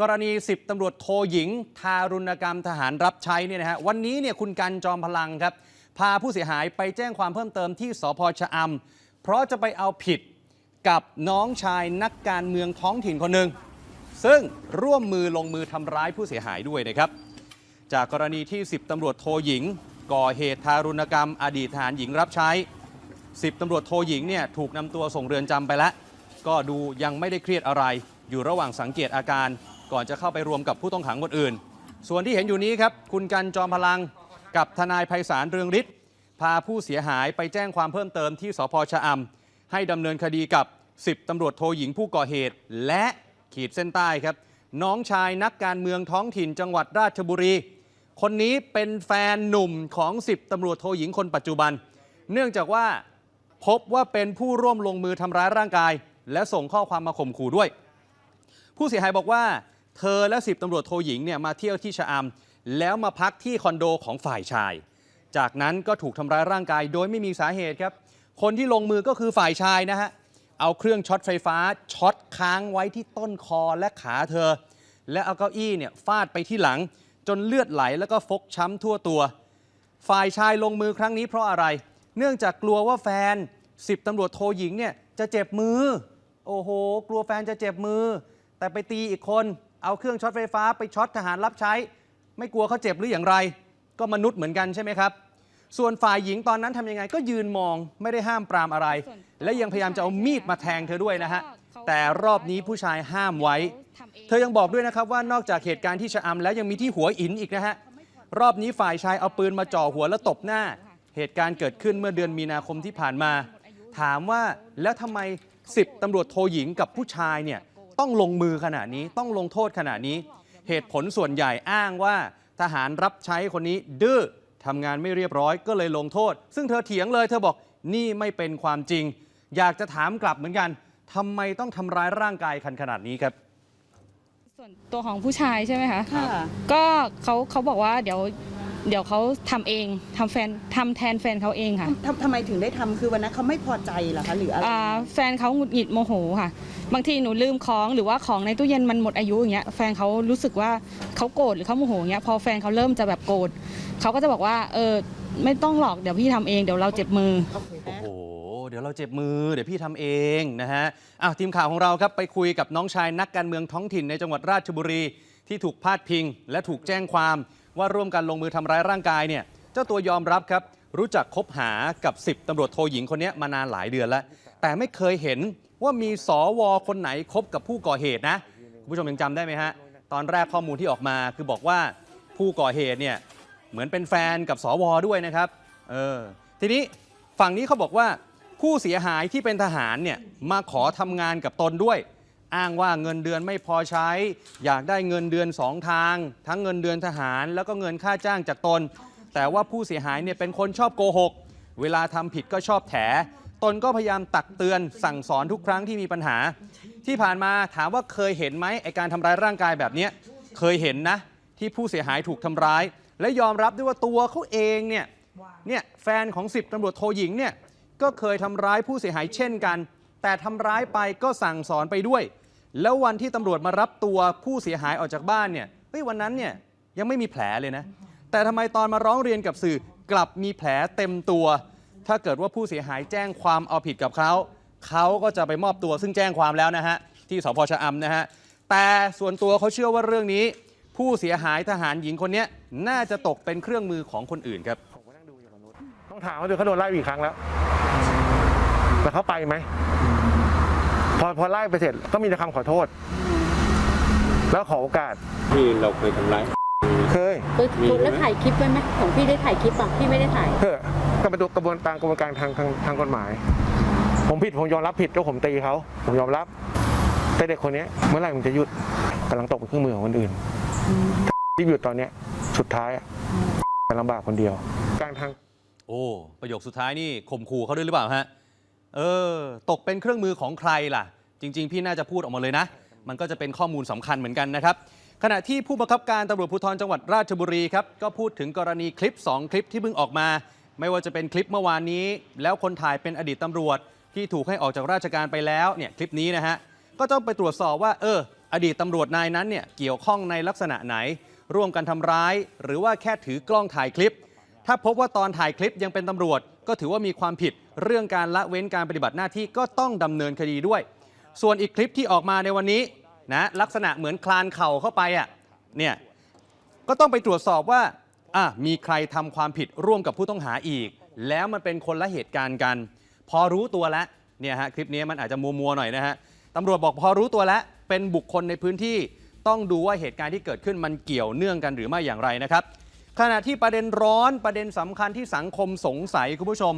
กรณี 10 ตำรวจโทหญิง ทารุณกรรมทหารรับใช้เนี่ยนะฮะวันนี้เนี่ยคุณกันจอมพลังครับ พาผู้เสียหายไปแจ้งความเพิ่มเติมที่สพชะอำเพราะจะไปเอาผิดกับน้องชายนักการเมืองท้องถิ่นคนหนึ่งซึ่งร่วมมือลงมือทำร้ายผู้เสียหายด้วยนะครับ จากกรณีที่ 10ตำรวจโทหญิง ก่อเหตุทารุณกรรม อดีตทหารหญิงรับใช้ 10ตำรวจโทหญิงเนี่ยถูกนำตัวส่งเรือนจำไปแล้ว ก็ดูยังไม่ได้เครียดอะไรอยู่ระหว่างสังเกตอาการ ก่อนจะเข้าไปรวมกับผู้ต้องขังคนอื่น ส่วนที่เห็นอยู่นี้ครับ คุณกันจอมพลังกับทนายไพศาลเรืองฤทธิ์พาผู้เสียหายไปแจ้งความเพิ่มเติมที่สพชะอำให้ดำเนินคดีกับ 10ตำรวจโทหญิงผู้ก่อเหตุ และขีดเส้นใต้ครับ น้องชายนักการเมืองท้องถิ่นจังหวัดราชบุรี คนนี้เป็นแฟนหนุ่มของ 10ตำรวจโทหญิงคนปัจจุบัน เนื่องจากว่าพบว่าเป็นผู้ร่วมลงมือทำร้ายร่างกาย และส่งข้อความมาข่มขู่ด้วย ผู้เสียหายบอกว่า เธอและ10ตำรวจโทหญิงเนี่ยมาเที่ยวที่ชะอำแล้วมาพักที่คอนโดของฝ่ายชาย จากนั้นก็ถูกทำร้ายร่างกายโดยไม่มีสาเหตุครับ คนที่ลงมือก็คือฝ่ายชายนะฮะ เอาเครื่องช็อตไฟฟ้าช็อตค้างไว้ที่ต้นคอและขาเธอ และเอาเก้าอี้เนี่ยฟาดไปที่หลัง จนเลือดไหลแล้วก็ฟกช้ำทั่วตัว ฝ่ายชายลงมือครั้งนี้เพราะอะไร เนื่องจากกลัวว่าแฟน10ตำรวจโทหญิงเนี่ยจะเจ็บมือ โอ้โห กลัวแฟนจะเจ็บมือ แต่ไปตีอีกคน เอาเครื่องช็อตไฟฟ้าไปช็อตทหารรับใช้ ไม่กลัวเขาเจ็บหรืออย่างไร ก็มนุษย์เหมือนกันใช่ไหมครับ ส่วนฝ่ายหญิงตอนนั้นทำยังไงก็ยืนมองไม่ได้ห้ามปรามอะไร และยังพยายามจะเอามีดมาแทงเธอด้วยนะฮะแต่รอบนี้ผู้ชายห้ามไว้ เธอยังบอกด้วยนะครับว่านอกจากเหตุการณ์ที่ชะอำแล้วยังมีที่หัวอินอีกนะฮะรอบนี้ฝ่ายชายเอาปืนมาจ่อหัวแล้วตบหน้า เหตุการณ์เกิดขึ้นเมื่อเดือนมีนาคมที่ผ่านมา ถามว่าแล้วทำไม 10ตำรวจโทหญิงกับผู้ชายเนี่ย ต้องลงมือขนาดนี้ต้องลงโทษขนาดนี้ เหตุผลส่วนใหญ่อ้างว่า ทหารรับใช้คนนี้ดื้อทำงานไม่เรียบร้อยก็เลยลงโทษ ซึ่งเธอเถียงเลย เธอบอกนี่ไม่เป็นความจริง อยากจะถามกลับเหมือนกันทำไมต้องทำร้ายร่างกายกันขนาดนี้ครับส่วนตัวของผู้ชายใช่ไหมคะ ค่ะ ก็เขาเขาบอกว่าเดี๋ยว เดี๋ยวเขาทำเองทำแฟนทำแทนแฟนเขาเองค่ะ ทำทำไมถึงได้ทำคือวันนั้นเขาไม่พอใจเหรอคะหรืออะไร อ่าแฟนเขาหงุดหงิดโมโหค่ะ บางทีหนูลืมของหรือว่าของในตู้เย็นมันหมดอายุอย่างเงี้ยแฟนเขารู้สึกว่าเขาโกรธหรือเขาโมโหอย่างเงี้ยพอแฟนเขาเริ่มจะแบบโกรธเขาก็จะบอกว่าเออไม่ต้องหรอกเดี๋ยวพี่ทำเองเดี๋ยวเราเจ็บมือ โอเคโอ้โห เดี๋ยวเราเจ็บมือ เดี๋ยวพี่ทำเองนะฮะอ้าวทีมข่าวของเราครับไปคุยกับน้องชายนักการเมืองท้องถิ่นในจังหวัดราชบุรี ที่ถูกพาดพิง และถูกแจ้งความ ว่าร่วมกันลงมือทำร้ายร่างกายเนี่ยเจ้าตัวยอมรับครับ รู้จักคบหากับ 10ตำรวจโทหญิงคนนี้มานานหลายเดือนแล้ว แต่ไม่เคยเห็นว่ามีสวคนไหนคบกับผู้ก่อเหตุนะคุณผู้ชมยังจำได้ไหมฮะตอนแรกข้อมูลที่ออกมาคือบอกว่าผู้ก่อเหตุเนี่ยเหมือนเป็นแฟนกับสวด้วยนะครับเออทีนี้ฝั่งนี้เขาบอกว่าผู้เสียหายที่เป็นทหารเนี่ยมาขอทำงานกับตนด้วย อ้างว่าเงินเดือนไม่พอใช้ อยากได้เงินเดือนสองทาง ทั้งเงินเดือนทหาร แล้วก็เงินค่าจ้างจากตน แต่ว่าผู้เสียหายเนี่ยเป็นคนชอบโกหก เวลาทำผิดก็ชอบแถ ตนก็พยายามตักเตือนสั่งสอนทุกครั้งที่มีปัญหา ที่ผ่านมาถามว่าเคยเห็นไหมไอการทำร้ายร่างกายแบบนี้เคยเห็นนะ ที่ผู้เสียหายถูกทำร้าย และยอมรับด้วยว่าตัวเขาเองเนี่ยเนี่ยแฟนของ10ตำรวจโทหญิงเนี่ยก็เคยทำร้ายผู้เสียหายเช่นกัน แต่ทำร้ายไปก็สั่งสอนไปด้วย แล้ววันที่ตำรวจมารับตัวผู้เสียหายออกจากบ้านเนี่ยเฮ้ยวันนั้นเนี่ยยังไม่มีแผลเลยนะ แต่ทำไมตอนมาร้องเรียนกับสื่อกลับมีแผลเต็มตัว ถ้าเกิดว่าผู้เสียหายแจ้งความเอาผิดกับเขาเขาก็จะไปมอบตัวซึ่งแจ้งความแล้วนะฮะที่สพชะอำนะฮะแต่ส่วนตัวเขาเชื่อว่าเรื่องนี้ ผู้เสียหายทหารหญิงคนนี้น่าจะตกเป็นเครื่องมือของคนอื่นครับผมก็นั่งดูอยู่กับนุชต้องถามว่าดูเขาโดนไล่ไปกี่ครั้งแล้วแต่เขาไปไหม พอพอไล่ไปเสร็จก็มีแต่คำขอโทษ แล้วขอโอกาสที่เราเคยทำร้าย เคยเออคุณแล้วถ่ายคลิปไว้ไหมของพี่ได้ถ่ายคลิปป่ะพี่ไม่ได้ถ่าย เพื่อก็เป็นตัวกระบวนการกระบวนการทางทางทางกฎหมาย ผมผิดผมยอมรับผิดว่าผมตีเขาผมยอมรับ แต่เด็กคนเนี้ยเมื่อไหร่มันจะหยุดกำลังตกเป็นเครื่องมือของคนอื่นที่หยุดตอนเนี้ยสุดท้ายอะจะลำบากคนเดียว การทาง โอ้ ประโยคสุดท้ายนี่ข่มขู่เขาด้วยหรือเปล่าฮะ เออ ตกเป็นเครื่องมือของใครล่ะ จริง ๆ พี่น่าจะพูดออกมาเลยนะ มันก็จะเป็นข้อมูลสำคัญเหมือนกันนะครับ ขณะที่ผู้บังคับการตำรวจภูธรจังหวัดราชบุรีครับก็พูดถึงกรณีคลิป 2 คลิปที่เพิ่งออกมา ไม่ว่าจะเป็นคลิปเมื่อวานนี้ แล้วคนถ่ายเป็นอดีตตำรวจ ที่ถูกให้ออกจากราชการไปแล้วเนี่ยคลิปนี้นะฮะก็ต้องไปตรวจสอบว่าเออออดีตตำรวจนายนั้นเนี่ยเกี่ยวข้องในลักษณะไหน ร่วมกันทำร้าย หรือว่าแค่ถือกล้องถ่ายคลิป ถ้าพบว่าตอนถ่ายคลิปยังเป็นตำรวจ ก็ถือว่ามีความผิดเรื่องการละเว้นการปฏิบัติหน้าที่ก็ต้องดำเนินคดีด้วย ส่วนอีกคลิปที่ออกมาในวันนี้นะลักษณะเหมือนคลานเข่าเข้าไปอะเนี่ยก็ต้องไปตรวจสอบว่าอะมีใครทำความผิดร่วมกับผู้ต้องหาอีก แล้วมันเป็นคนละเหตุการณ์กัน พอรู้ตัวแล้วเนี่ยฮะคลิปนี้มันอาจจะมัวๆหน่อยนะฮะตำรวจบอกพอรู้ตัวแล้วเป็นบุคคลในพื้นที่ต้องดูว่าเหตุการณ์ที่เกิดขึ้นมันเกี่ยวเนื่องกันหรือไม่อย่างไรนะครับ ขณะที่ประเด็นร้อนประเด็นสำคัญที่สังคมสงสัยคุณผู้ชม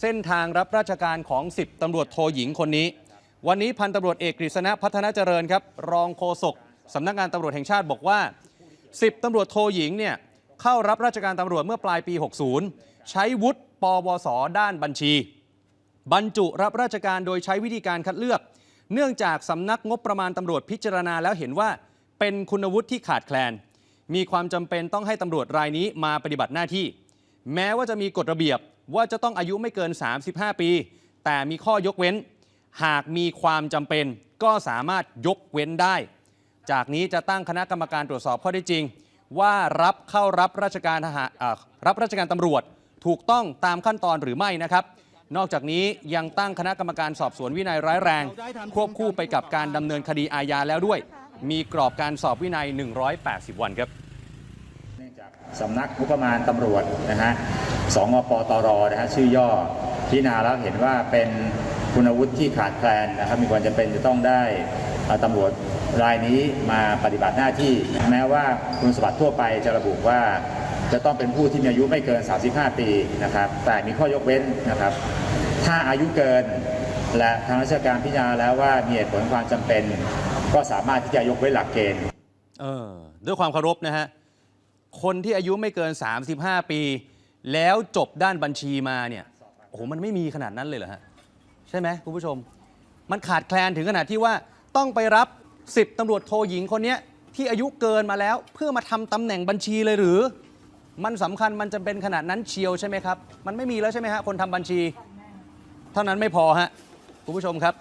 เส้นทางรับราชการของ 10ตำรวจโทหญิงคนนี้ วันนี้พันตำรวจเอกกฤษณะพัฒนาเจริญครับรองโฆษกสำนักงานตำรวจแห่งชาติบอกว่า 10ตำรวจโทหญิงเนี่ยเข้ารับราชการตำรวจเมื่อปลายปี 60 ใช้วุฒิปวส ด้านบัญชี บรรจุรับราชการโดยใช้วิธีการคัดเลือก เนื่องจากสำนักงบประมาณตำรวจพิจารณาแล้วเห็นว่า เป็นคุณวุฒิที่ขาดแคลน มีความจำเป็นต้องให้ตำรวจรายนี้มาปฏิบัติหน้าที่ แม้ว่าจะมีกฎระเบียบว่าจะต้องอายุไม่เกิน 35 ปี แต่มีข้อยกเว้น หากมีความจำเป็นก็สามารถยกเว้นได้ จากนี้จะตั้งคณะกรรมการตรวจสอบข้อได้จริง ว่ารับเข้ารับราชการทหารรับราชการตำรวจถูกต้องตามขั้นตอนหรือไม่นะครับ นอกจากนี้ยังตั้งคณะกรรมการสอบสวนวินัยร้ายแรง ควบคู่ไปกับการดำเนินคดีอาญาแล้วด้วย มีกรอบการสอบวินัย 180 วันครับสำนักงบประมาณตำรวจนะฮะสองอปตรนะฮะชื่อย่อพิจารณาแล้วเห็นว่าเป็น คุณวุฒิที่ขาดแคลนนะครับ มีความจำเป็นจะต้องได้ตำรวจรายนี้มาปฏิบัติหน้าที่ แม้ว่าคุณสมบัติทั่วไปจะระบุว่าจะต้องเป็นผู้ที่มีอายุไม่เกิน 35 ปีนะครับ แต่มีข้อยกเว้นนะครับ ถ้าอายุเกินและทางราชการพิจารณาแล้วว่ามีเหตุผลความจำเป็น ก็สามารถที่จะยกเว้นหลักเกณฑ์ เออ ด้วยความเคารพนะฮะ คนที่อายุไม่เกิน 35 ปี แล้วจบด้านบัญชีมาเนี่ย โอ้โห มันไม่มีขนาดนั้นเลยเหรอฮะ ใช่ไหมคุณผู้ชม มันขาดแคลนถึงขนาดที่ว่าต้องไปรับ 10ตำรวจโทหญิงคนเนี้ยที่อายุเกินมาแล้ว เพื่อมาทำตำแหน่งบัญชีเลยหรือ มันสำคัญมันจะเป็นขนาดนั้นเชียวใช่ไหมครับ มันไม่มีแล้วใช่ไหมฮะคนทำบัญชี เท่านั้นไม่พอฮะคุณผู้ชมครับ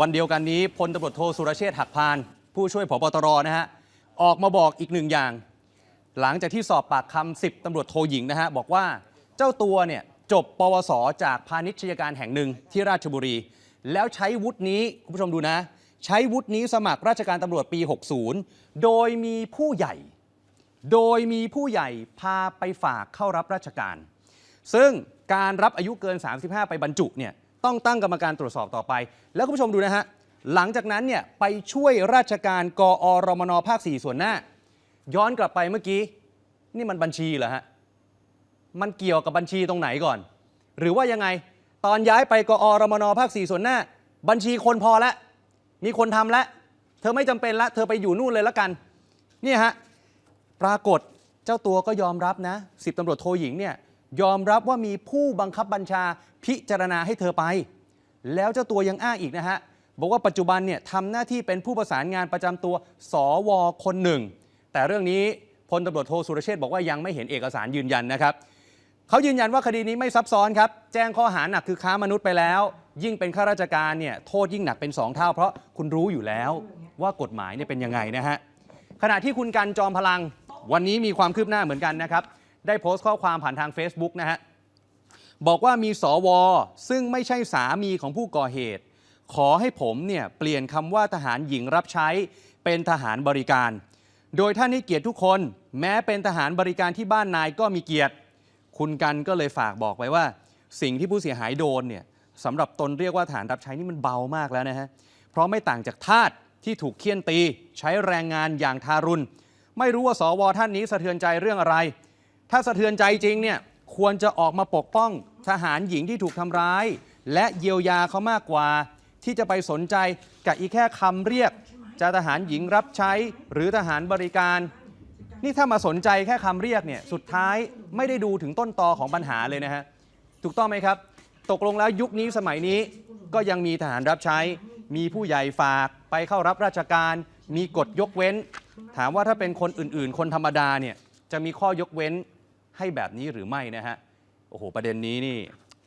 วันเดียวกันนี้พลตำรวจโทสุรเชษฐ์หักพาน ผู้ช่วยผบตรนะฮะออกมาบอกอีกหนึ่งอย่าง หลังจากที่สอบปากคำ10ตำรวจโทหญิงนะฮะบอกว่าเจ้าตัวเนี่ย จบปวสจากพาณิชยการแห่งหนึ่งที่ราชบุรี แล้วใช้วุฒินี้คุณผู้ชมดูนะ ใช้วุฒินี้สมัครราชการตำรวจปี 60 โดยมีผู้ใหญ่ โดยมีผู้ใหญ่พาไปฝากเข้ารับราชการ ซึ่งการรับอายุเกิน 35 ไปบรรจุเนี่ยต้องตั้งกรรมการตรวจสอบต่อไป แล้วคุณผู้ชมดูนะฮะหลังจากนั้นเนี่ยไปช่วยราชการกอรมนภาค 4 ส่วนหน้า ย้อนกลับไปเมื่อกี้ นี่มันบัญชีเหรอฮะ มันเกี่ยวกับบัญชีตรงไหนก่อน หรือว่ายังไงตอนย้ายไปกอรมนภาค4ส่วนหน้า บัญชีคนพอแล้วมีคนทำแล้วเธอไม่จำเป็นละ เธอไปอยู่นู่นเลยละกันเนี่ยฮะปรากฏเจ้าตัวก็ยอมรับนะสิบตำรวจโทหญิงเนี่ยยอมรับว่ามีผู้บังคับบัญชาพิจารณาให้เธอไป แล้วเจ้าตัวยังอ้างอีกนะฮะบอกว่าปัจจุบันเนี่ยทำหน้าที่เป็นผู้ประสานงานประจำตัวสวคนหนึ่ง แต่เรื่องนี้พลตำรวจโทสุรเชษบอกว่ายังไม่เห็นเอกสารยืนยันนะครับ เขายืนยันว่าคดีนี้ไม่ซับซ้อนครับ แจ้งข้อหาหนักคือค้ามนุษย์ไปแล้ว ยิ่งเป็นข้าราชการเนี่ยโทษยิ่งหนักเป็น 2 เท่า เพราะคุณรู้อยู่แล้วว่ากฎหมายเนี่ยเป็นยังไงนะฮะขณะที่คุณกันจอมพลังวันนี้มีความคืบหน้าเหมือนกันนะครับ ได้โพสต์ข้อความผ่านทาง Facebook นะฮะบอกว่ามีสว ซึ่งไม่ใช่สามีของผู้ก่อเหตุ ขอให้ผมเนี่ยเปลี่ยนคำว่าทหารหญิงรับใช้เป็นทหารบริการ โดยท่านให้เกียรติทุกคน แม้เป็นทหารบริการที่บ้านนายก็มีเกียรติ คุณกันก็เลยฝากบอกไว้ว่า สิ่งที่ผู้เสียหายโดนเนี่ยสำหรับตนเรียกว่าฐานรับใช้นี่มันเบามากแล้วนะฮะ เพราะไม่ต่างจากทาสที่ถูกเคี่ยนตี ใช้แรงงานอย่างทารุณ ไม่รู้ว่าสวท่านนี้สะเทือนใจเรื่องอะไร ถ้าสะเทือนใจจริงเนี่ยควรจะออกมาปกป้องทหารหญิงที่ถูกทำร้าย และเยียวยาเขามากกว่า ที่จะไปสนใจกับอีแค่คำเรียกจะทหารหญิงรับใช้หรือทหารบริการ นี่ถ้ามาสนใจแค่คำเรียกเนี่ยสุดท้ายไม่ได้ดูถึงต้นตอของปัญหาเลยนะฮะถูกต้องไหมครับ ตกลงแล้วยุคนี้สมัยนี้ก็ยังมีทหารรับใช้ มีผู้ใหญ่ฝากไปเข้ารับราชการ มีกฎยกเว้น ถามว่าถ้าเป็นคนอื่นๆ คนธรรมดาเนี่ยจะมีข้อยกเว้นให้แบบนี้หรือไม่นะฮะโอ้โหประเด็นนี้นี่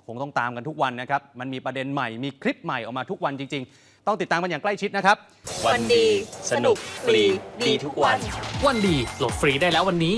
คงต้องตามกันทุกวันนะครับ มันมีประเด็นใหม่ มีคลิปใหม่ออกมาทุกวันจริง ๆ ต้องติดตามกันอย่างใกล้ชิดนะครับ วันดี สนุก ฟรี ดีทุกวัน วันดีโหลดฟรีได้แล้ววันนี้